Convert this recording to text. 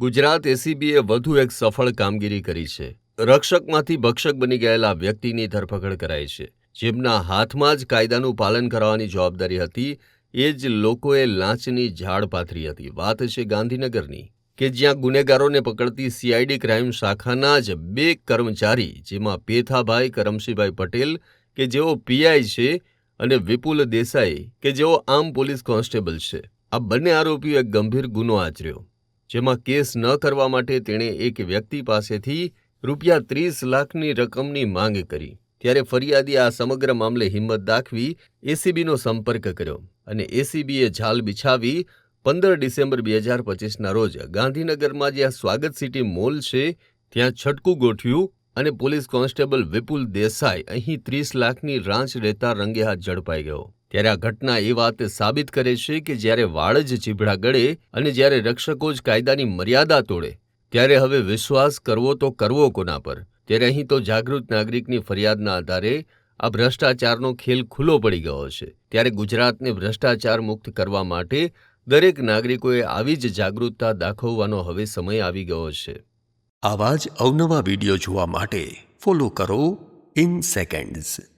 ગુજરાત એસીબીએ વધુ એક સફળ કામગીરી કરી છે. રક્ષકમાંથી ભક્ષક બની ગયેલા વ્યક્તિની ધરપકડ કરાઈ છે. જેમના હાથમાં જ કાયદાનું પાલન કરવાની જવાબદારી હતી, એ જ લોકોએ લાંચની ઝાડ પાથરી હતી. વાત છે ગાંધીનગરની, કે જ્યાં ગુનેગારોને પકડતી સીઆઈડી ક્રાઇમ શાખાના જ બે કર્મચારી, જેમાં પેથાભાઈ કરમશીભાઈ પટેલ, કે જેઓ પીઆઈ છે, અને વિપુલ દેસાઈ, કે જેઓ આમ પોલીસ કોન્સ્ટેબલ છે. આ બંને આરોપીઓ એક ગંભીર ગુનો આચર્યો. જેમાં કેસ ન કરવા માટે તેણે એક વ્યક્તિ પાસેથી રૂપિયા ત્રીસ લાખની રકમની માંગ કરી. ત્યારે ફરિયાદી આ સમગ્ર મામલે હિંમત દાખવી એસીબીનો સંપર્ક કર્યો અને એસીબીએ ઝાલ બિછાવી પંદર ડિસેમ્બર બે હજાર પચીસના રોજ ગાંધીનગરમાં જ્યાં સ્વાગત સિટી મોલ છે, ત્યાં છટકું ગોઠવ્યું અને પોલીસ કોન્સ્ટેબલ વિપુલ દેસાઈ અહીં ત્રીસ લાખની રાંચ રહેતા રંગે હાથ ઝડપાઈ ગયો. ત્યારે આ ઘટના એ વાત સાબિત કરે છે કે જ્યારે વાળ જ ચીભડા ગળે અને જ્યારે રક્ષકો જ કાયદાની મર્યાદા તોડે, ત્યારે હવે વિશ્વાસ કરવો તો કરવો કોના પર? ત્યારે અહીં તો જાગૃત નાગરિકની ફરિયાદના આધારે આ ભ્રષ્ટાચારનો ખેલ ખુલ્લો પડી ગયો છે ત્યારે ગુજરાતને ભ્રષ્ટાચાર મુક્ત કરવા માટે દરેક નાગરિકોએ આવી જ જાગૃતતા દાખવવાનો હવે સમય આવી ગયો છે આવા જ અવનવા વીડિયો જોવા માટે ફોલો કરો ઇન સેકન્ડ્સ